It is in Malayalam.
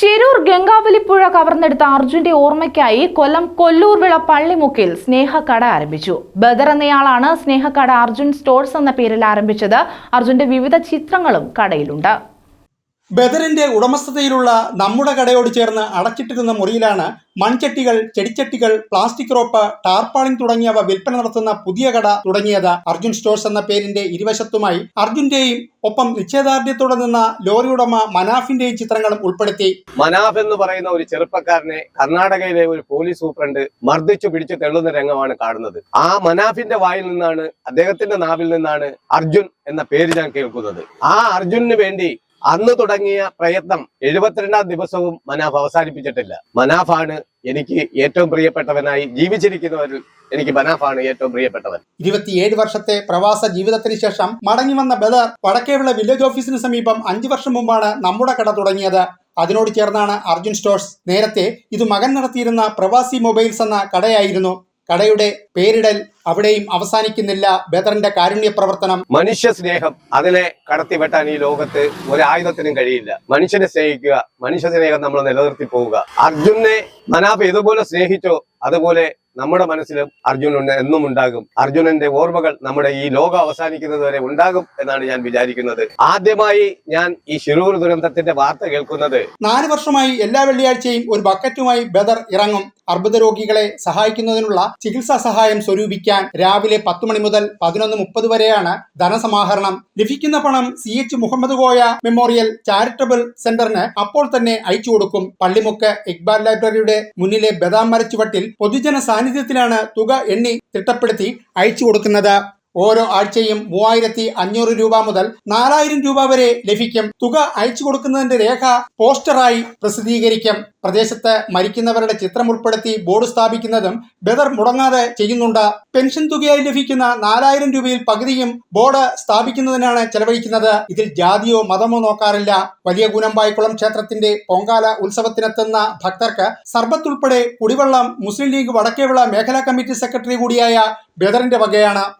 ശിരൂർ ഗംഗാവലിപ്പുഴ കവർന്നെടുത്ത അർജുന്റെ ഓർമ്മയ്ക്കായി കൊല്ലം കൊല്ലൂർ വിള പള്ളിമുക്കിൽ സ്നേഹക്കട ആരംഭിച്ചു. ബദർ എന്നയാളാണ് സ്നേഹക്കട അർജുൻ സ്റ്റോഴ്സ് എന്ന പേരിൽ ആരംഭിച്ചത്. അർജുന്റെ വിവിധ ചിത്രങ്ങളും കടയിലുണ്ട്. ബദറിന്റെ ഉടമസ്ഥതയിലുള്ള നമ്മുടെ കടയോട് ചേർന്ന് അടച്ചിട്ടിരുന്ന മുറിയിലാണ് മൺചട്ടികൾ ചെടിച്ചട്ടികൾ പ്ലാസ്റ്റിക് റോപ്പ് ടാർപ്പാളിൻ തുടങ്ങിയവ വിൽപ്പന നടത്തുന്ന പുതിയ കട തുടങ്ങിയത് അർജുൻ സ്റ്റോഴ്സ് എന്ന പേരിന്റെ ഇരുവശത്തുമായി. അർജുന്റെയും ഒപ്പം നിശ്ചയദാർഢ്യത്തോടെ നിന്ന ലോറി ഉടമ മനാഫിന്റെയും ചിത്രങ്ങളും ഉൾപ്പെടുത്തി. മനാഫ് എന്ന് പറയുന്ന ഒരു ചെറുപ്പക്കാരനെ കർണാടകയിലെ ഒരു പോലീസ് സൂപ്രണ്ട് മർദ്ദിച്ചു പിടിച്ചു തെള്ളുന്ന രംഗമാണ് കാണുന്നത്. ആ മനാഫിന്റെ വായിൽ നിന്നാണ് അദ്ദേഹത്തിന്റെ നാവിൽ നിന്നാണ് അർജുൻ എന്ന പേര് ഞാൻ കേൾക്കുന്നത്. ആ അർജുനു വേണ്ടി അന്ന് തുടങ്ങിയ പ്രയത്നം എഴുപത്തിരണ്ടാം ദിവസവും മനാഫ് അവസാനിപ്പിച്ചിട്ടില്ല. മനാഫാണ് എനിക്ക് ഏറ്റവും പ്രിയപ്പെട്ടവനായി ജീവിച്ചിരിക്കുന്നവരിൽ എനിക്ക് മനാഫാണ് ഏറ്റവും പ്രിയപ്പെട്ടവൻ. ഇരുപത്തിയേഴ് വർഷത്തെ പ്രവാസ ജീവിതത്തിന് ശേഷം മടങ്ങി വന്ന ബദർ വടക്കേവിള വില്ലേജ് ഓഫീസിന് സമീപം അഞ്ചു വർഷം മുമ്പാണ് നമ്മുടെ കട തുടങ്ങിയത്. അതിനോട് ചേർന്നാണ് അർജുൻ സ്റ്റോഴ്സ്. നേരത്തെ ഇത് മകൻ നടത്തിയിരുന്ന പ്രവാസി മൊബൈൽസ് എന്ന കടയായിരുന്നു. കടയുടെ പേരിടൽ അവിടെയും അവസാനിക്കുന്നില്ല ബദറിന്റെ കാരുണ്യ പ്രവർത്തനം മനുഷ്യ സ്നേഹം അതിനെ കടത്തിവെട്ടാൻ ഈ ലോകത്ത് ഒരായുധത്തിനും കഴിയില്ല. മനുഷ്യനെ സ്നേഹിക്കുക മനുഷ്യ സ്നേഹം നമ്മൾ നിലനിർത്തി പോവുക. അർജുനെ മനാഫ് ഇതുപോലെ സ്നേഹിച്ചോ അതുപോലെ നമ്മുടെ മനസ്സിലും അർജുൻ എന്നും ഉണ്ടാകും. അർജുനന്റെ ഓർമ്മകൾ നമ്മുടെ ഈ ലോകം അവസാനിക്കുന്നത് വരെ ഉണ്ടാകും എന്നാണ് ഞാൻ വിചാരിക്കുന്നത്. ആദ്യമായി ഞാൻ ഈ ശിരൂർ ദുരന്തത്തിന്റെ വാർത്ത കേൾക്കുന്നത് നാല് വർഷമായി എല്ലാ വെള്ളിയാഴ്ചയും ഒരു ബക്കറ്റുമായി ബദർ ഇറങ്ങും. അർബുദ രോഗികളെ സഹായിക്കുന്നതിനുള്ള ചികിത്സാ സഹായം സ്വരൂപിക്കാൻ രാവിലെ പത്ത് മണി മുതൽ പതിനൊന്ന് മുപ്പത് വരെയാണ് ധനസമാഹരണം. ലഭിക്കുന്ന പണം C H Muhammad Koya memorial charitable സെന്ററിന് അപ്പോൾ തന്നെ അയച്ചു കൊടുക്കും. പള്ളിമുക്ക് ഇക്ബാൽ ലൈബ്രറിയുടെ മുന്നിലെ ബദാം മരച്ചുവട്ടിൽ പൊതുജന സാന്നിധ്യത്തിലാണ് തുക എണ്ണി തിട്ടപ്പെടുത്തി അയച്ചു കൊടുക്കുന്നത്. ഓരോ ആഴ്ചയും മൂവായിരത്തി അഞ്ഞൂറ് രൂപ മുതൽ നാലായിരം രൂപ വരെ ലഭിക്കും. തുക അയച്ചു കൊടുക്കുന്നതിന്റെ രേഖ പോസ്റ്ററായി പ്രസിദ്ധീകരിക്കും. പ്രദേശത്ത് മരിക്കുന്നവരുടെ ചിത്രം ഉൾപ്പെടുത്തി ബോർഡ് സ്ഥാപിക്കുന്നതും ബദർ മുടങ്ങാതെ ചെയ്യുന്നുണ്ട്. പെൻഷൻ തുകയായി ലഭിക്കുന്ന നാലായിരം രൂപയിൽ പകുതിയും ബോർഡ് സ്ഥാപിക്കുന്നതിനാണ് ചെലവഴിക്കുന്നത്. ഇതിൽ ജാതിയോ മതമോ നോക്കാറില്ല. വലിയ ഗുണമ്പായിക്കുളം ക്ഷേത്രത്തിന്റെ പൊങ്കാല ഉത്സവത്തിനെത്തുന്ന ഭക്തർക്ക് സർബത്ത് ഉൾപ്പെടെ കുടിവെള്ളം മുസ്ലിം ലീഗ് വടക്കേവിള മേഖലാ കമ്മിറ്റി സെക്രട്ടറി കൂടിയായ ബദറിന്റെ വകയാണ്.